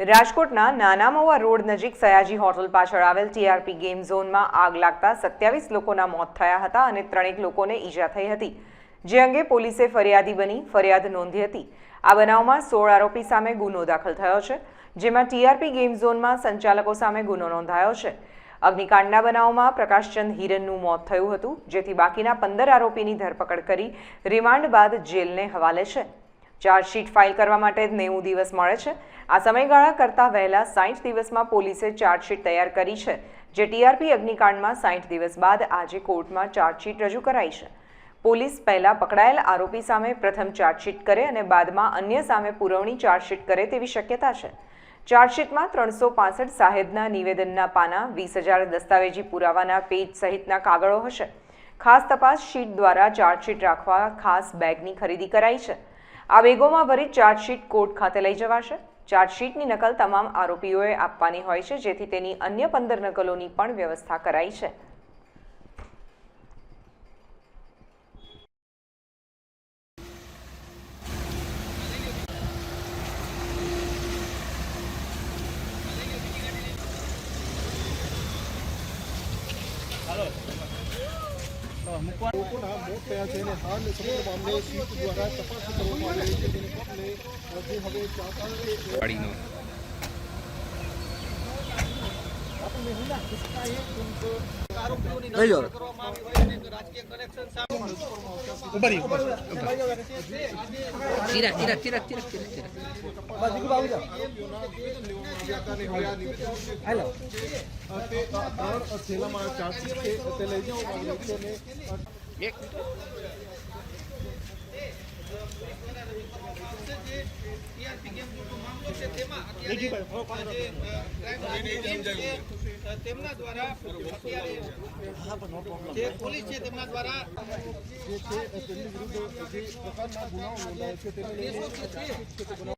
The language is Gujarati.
રાજકોટના નાના મવા રોડ નજીક સયાજી હોટલ પાછળ આવેલ ટીઆરપી ગેમ ઝોનમાં આગ લાગતા સત્યાવીસ લોકોના મોત થયા હતા અને ત્રણેક લોકોને ઈજા થઈ હતી. જે અંગે પોલીસે ફરિયાદી બની ફરિયાદ નોંધી હતી. આ બનાવમાં સોળ આરોપી સામે ગુનો દાખલ થયો છે, જેમાં ટીઆરપી ગેમ ઝોનમાં સંચાલકો સામે ગુનો નોંધાયો છે. અગ્નિકાંડના બનાવમાં પ્રકાશચંદ હિરનનું મોત થયું હતું, જેથી બાકીના પંદર આરોપીની ધરપકડ કરી રિમાન્ડ બાદ જેલને હવાલે છે. ચાર્જશીટ ફાઇલ કરવા માટે નેવું દિવસ મળે છે. આ સમયગાળા કરતાં વહેલા સાઠ દિવસમાં પોલીસે ચાર્જશીટ તૈયાર કરી છે, જે ટીઆરપી અગ્નિકાંડમાં સાઠ દિવસ બાદ આજે કોર્ટમાં ચાર્જશીટ રજૂ કરાઈ છે. પોલીસ પહેલાં પકડાયેલ આરોપી સામે પ્રથમ ચાર્જશીટ કરે અને બાદમાં અન્ય સામે પુરવણી ચાર્જશીટ કરે તેવી શક્યતા છે. ચાર્જશીટમાં ત્રણસો પાસઠ સાહેબના નિવેદનના પાના, વીસ હજાર દસ્તાવેજી પુરાવાના પેજ સહિતના કાગળો હશે. ખાસ તપાસ શીટ દ્વારા ચાર્જશીટ રાખવા ખાસ બેગની ખરીદી કરાઈ છે. આ બેગોમાં ભરી ચાર્જશીટ કોર્ટ ખાતે લઈ જવાશે. ચાર્જશીટની નકલ તમામ આરોપીઓએ આપવાની હોય છે, જેથી તેની અન્ય પંદર નકલોની પણ વ્યવસ્થા કરાઈ છે. લોકોના મોત થયા છે અને હાલ સમગ્ર ગાડીનો ચિરાગ છે. તેમના દ્વારા જે પોલીસ છે તેમના દ્વારા જે છે તેમની વિરુદ્ધ જે પ્રકારના ગુનાઓ નોંધાયા છે